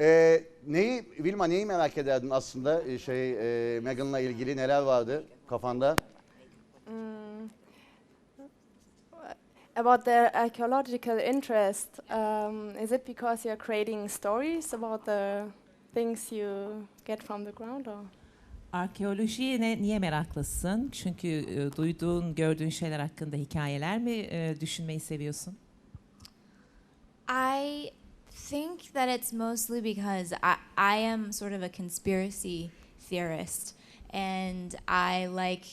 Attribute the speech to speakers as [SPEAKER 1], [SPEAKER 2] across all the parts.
[SPEAKER 1] Ee, neyi, Vilma neyi merak ederdin aslında? Ee, Şey, e, Meghan'la ilgili neler vardı kafanda?
[SPEAKER 2] About the archaeological interest, um, is it because you're creating stories about the things you get from the ground, or?
[SPEAKER 3] Arkeolojiye ne, niye meraklısın? Çünkü e, duyduğun, gördüğün şeyler hakkında hikayeler mi e, düşünmeyi seviyorsun?
[SPEAKER 4] I think that it's mostly because I, I am sort of a conspiracy theorist and I like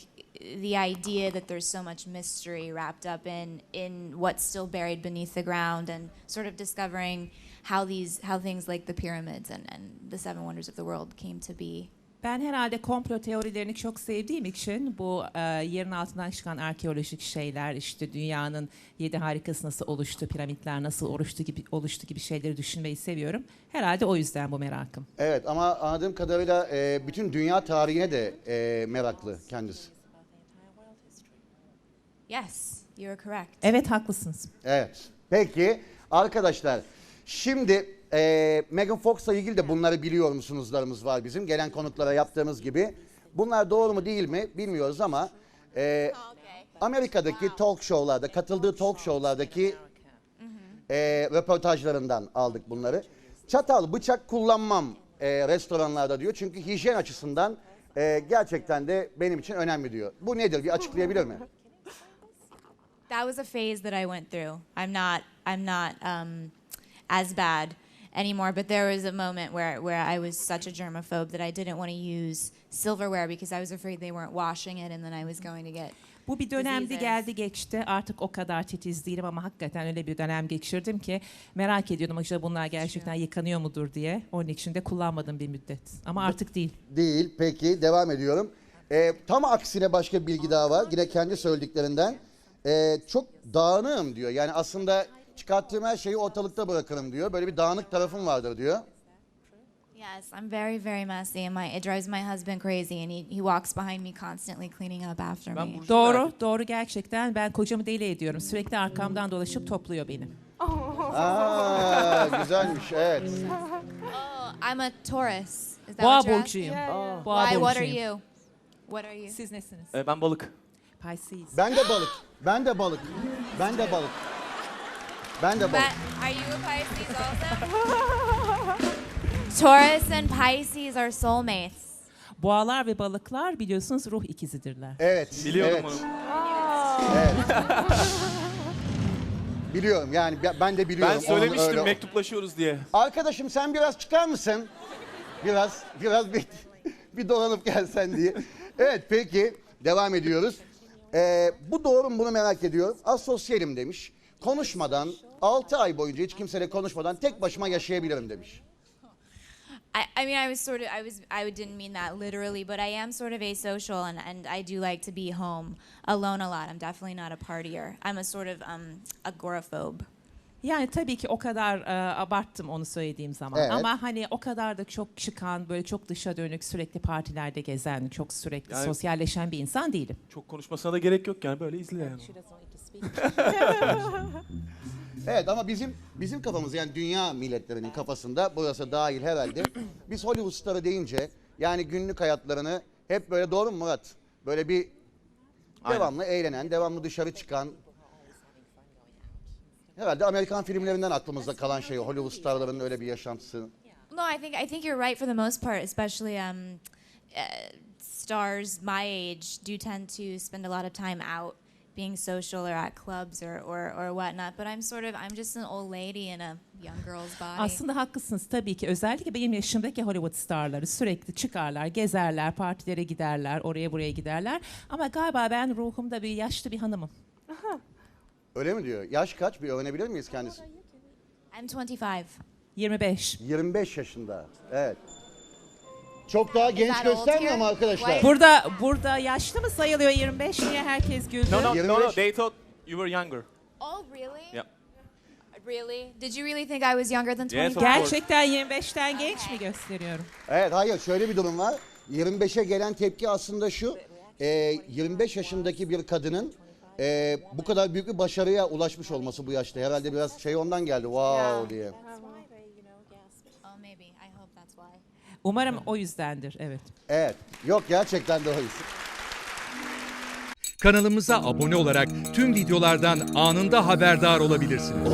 [SPEAKER 4] the idea that there's so much mystery wrapped up in in what's still buried beneath the ground and sort of discovering how these how things like the pyramids and, and the seven wonders of the world came to be.
[SPEAKER 3] Ben herhalde komplo teorilerini çok sevdiğim için bu e, yerin altından çıkan arkeolojik şeyler, işte dünyanın yedi harikası nasıl oluştu, piramitler nasıl oluştu gibi oluştu gibi şeyleri düşünmeyi seviyorum. Herhalde o yüzden bu merakım.
[SPEAKER 1] Evet ama anladığım kadarıyla e, bütün dünya tarihine de e, meraklı kendisi.
[SPEAKER 4] Yes, you're correct.
[SPEAKER 3] Evet haklısınız.
[SPEAKER 1] Evet. Peki arkadaşlar şimdi e, Megan Fox'la ilgili de bunları biliyor musunuzlarımız var bizim. Gelen konuklara yaptığımız gibi. Bunlar doğru mu değil mi bilmiyoruz ama e, Amerika'daki talk show'larda, katıldığı talk show'lardaki e, röportajlarından aldık bunları. Çatal, bıçak kullanmam e, restoranlarda diyor. Çünkü hijyen açısından e, gerçekten de benim için önemli diyor. Bu nedir? Bir açıklayabilir mi?
[SPEAKER 4] That was a phase that I went through. I'm not I'm not um, as bad anymore, but there was a moment where where I was such a germaphobe that I didn't want to use silverware because I was afraid they weren't washing it and then I was going to get
[SPEAKER 3] Bu bir dönemdi
[SPEAKER 4] Diseases.
[SPEAKER 3] geldi geçti. Artık o kadar titiz değilim ama hakikaten öyle bir dönem geçirdim ki merak ediyordum acaba bunlar gerçekten yıkanıyor mudur diye. Onun için de kullanmadım bir müddet. Ama artık değil.
[SPEAKER 1] Değil. Peki devam ediyorum. Ee, tam aksine başka bir bilgi daha var. Yine kendi söylediklerinden. Ee, çok dağınığım diyor. Yani aslında çıkarttığım her şeyi ortalıkta bırakırım diyor. Böyle bir dağınık tarafım vardır diyor.
[SPEAKER 4] Yes, I'm very very messy and my it drives my husband crazy and he, he walks behind me constantly cleaning up after
[SPEAKER 5] Ben
[SPEAKER 4] me.
[SPEAKER 5] Burcu'yu
[SPEAKER 3] Doğru,
[SPEAKER 5] merak
[SPEAKER 3] doğru gerçekten. Ben kocamı deli ediyorum. Sürekli arkamdan dolaşıp topluyor beni.
[SPEAKER 1] Aa, güzelmiş evet.
[SPEAKER 4] Oh, I'm a Taurus. Is that
[SPEAKER 3] Boğa
[SPEAKER 4] what you're
[SPEAKER 3] burcuyum.
[SPEAKER 2] Yeah,
[SPEAKER 3] Boğa
[SPEAKER 4] Why what are
[SPEAKER 3] burcuyum.
[SPEAKER 4] you? What are you?
[SPEAKER 3] Siz nesiniz?
[SPEAKER 5] Ee, ben balık.
[SPEAKER 3] Pisces.
[SPEAKER 1] Ben de balık. Ben de balık. Ben de balık. Ben de balık.
[SPEAKER 4] But are you a Pisces also? Taurus and Pisces are soulmates.
[SPEAKER 3] Boğalar ve balıklar biliyorsunuz ruh ikizidirler.
[SPEAKER 1] Evet.
[SPEAKER 5] Biliyorum
[SPEAKER 1] evet,
[SPEAKER 5] onu.
[SPEAKER 1] Evet. Biliyorum yani ben- de biliyorum.
[SPEAKER 5] Ben
[SPEAKER 1] onun
[SPEAKER 5] söylemiştim
[SPEAKER 1] öyle-
[SPEAKER 5] mektuplaşıyoruz diye.
[SPEAKER 1] Arkadaşım sen biraz çıkar mısın? Biraz, biraz bir, bir dolanıp gelsen diye. Evet peki devam ediyoruz. Ee, bu doğru mu bunu merak ediyorum. Asosyalim demiş. Konuşmadan 6 ay boyunca hiç kimseyle konuşmadan tek başıma yaşayabilirim demiş.
[SPEAKER 4] I, I mean, I was sort of, I was, I didn't mean that literally, but I am sort of asocial, and, and I do like to be home alone a lot. I'm definitely not a partier. I'm a sort of um, agoraphobe.
[SPEAKER 3] Yani tabii ki o kadar e, abarttım onu söylediğim zaman.
[SPEAKER 1] Evet.
[SPEAKER 3] Ama hani o kadar da çok çıkan, böyle çok dışa dönük, sürekli partilerde gezen, çok sürekli
[SPEAKER 5] Yani-
[SPEAKER 3] sosyalleşen bir insan değilim.
[SPEAKER 5] Çok konuşmasına da gerek yok yani böyle izle yani.
[SPEAKER 1] Evet ama bizim bizim kafamız yani dünya milletlerinin kafasında burası dahil herhalde. Biz Hollywood starı deyince yani günlük hayatlarını hep böyle doğru mu Murat? Böyle bir
[SPEAKER 5] Aynen.
[SPEAKER 1] devamlı eğlenen, devamlı dışarı çıkan. Herhalde Amerikan filmlerinden aklımızda kalan şey Hollywood starlarının öyle bir yaşantısı.
[SPEAKER 4] No, I think I think you're right for the most part, especially um, uh, stars my age do tend to spend a lot of time out being social or at clubs or, or, or whatnot. But I'm sort of I'm just an old lady in a young girl's body.
[SPEAKER 3] Aslında haklısınız tabii ki. Özellikle benim yaşımdaki Hollywood starları sürekli çıkarlar, gezerler, partilere giderler, oraya buraya giderler. Ama galiba ben ruhumda bir yaşlı bir hanımım.
[SPEAKER 1] Öyle mi diyor? Yaş kaç? Bir öğrenebilir miyiz kendisi?
[SPEAKER 4] I'm 25.
[SPEAKER 3] 25.
[SPEAKER 1] 25 yaşında. Evet. Çok daha genç
[SPEAKER 4] old
[SPEAKER 1] göstermiyor
[SPEAKER 4] here?
[SPEAKER 1] mu arkadaşlar?
[SPEAKER 3] Burada burada yaşlı mı sayılıyor 25 diye herkes güldü.
[SPEAKER 5] No no no no
[SPEAKER 1] 25.
[SPEAKER 5] they thought you were younger.
[SPEAKER 4] Oh, really?
[SPEAKER 5] Yeah.
[SPEAKER 4] Really? Did you really think I was younger than
[SPEAKER 5] Yes,
[SPEAKER 4] 25?
[SPEAKER 5] of course.
[SPEAKER 3] Gerçekten 25'ten genç mi gösteriyorum?
[SPEAKER 1] Evet hayır şöyle bir durum var. 25'e gelen tepki aslında şu. e, 25 yaşındaki bir kadının e, bu kadar büyük bir başarıya ulaşmış olması bu yaşta. Herhalde biraz şey ondan geldi. Wow diye.
[SPEAKER 4] Oh, maybe. Maybe. I hope that's why.
[SPEAKER 3] Umarım o yüzdendir. Evet.
[SPEAKER 1] Evet. Yok gerçekten de öyle.
[SPEAKER 6] Kanalımıza abone olarak tüm videolardan anında haberdar olabilirsiniz.